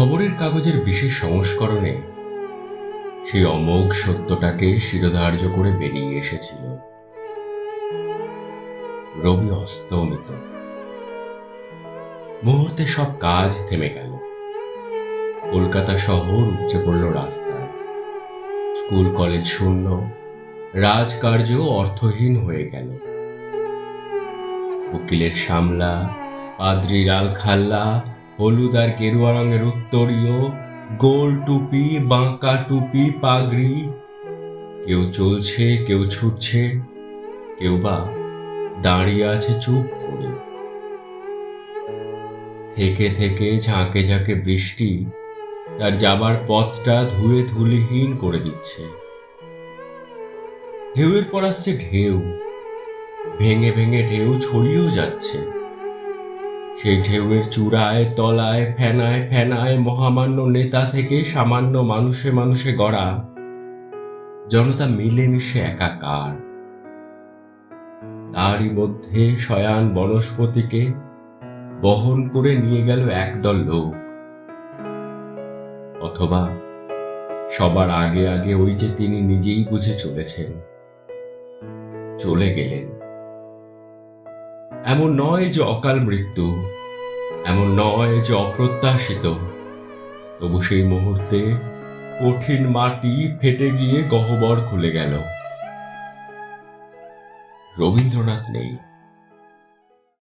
খবরের কাগজের বিশেষ সংস্করণে সেই অমোঘ সত্যটাকে শিরোধার্য করে বেরিয়ে এসেছিল। রবি অস্তমিত। মুহূর্তে সব কাজ থেমে গেল। কলকাতা শহর উপচে পড়ল রাস্তায়। স্কুল কলেজ শূন্য। রাজকার্য অর্থহীন হয়ে গেল। উকিলের সামলা পাদ্রি লাল খাল্লা হলুদ আর গেরুয়া রঙের উত্তরীয়। গোল টুপি, বাঁকা টুপি, পাগড়ি। কেউ চলছে, কেউ ছুটছে। কেউ বা দাঁড়িয়ে আছে চুপ করে। থেকে থেকে ঝাঁকে ঝাঁকে বৃষ্টি তার যাবার পথটা ধুয়ে ধুলিহীন করে দিচ্ছে। ঢেউয়ের পর আসছে ঢেউ। ভেঙে ভেঙে ঢেউ ছড়িয়েও যাচ্ছে। সেই ঢেউয়ের চূড়ায়, তলায়, ফেনায় ফেনায় মহামান্য নেতা থেকে সামান্য মানুষে মানুষে গড়া। জনতা মিলেমিশে একাকার। তারই মধ্যে শয়ান বনস্পতিকে বহন করে নিয়ে গেল একদল লোক। অথবা সবার আগে আগে ওই যে তিনি নিজেই বুঝে চলেছেন। চলে গেলেন। এমন নয় যে অকাল মৃত্যু, এমন নয় যে অপ্রত্যাশিত। তবু সেই মুহূর্তে কঠিন মাটি ফেটে গিয়ে গহ্বর খুলে গেল। রবীন্দ্রনাথ নেই।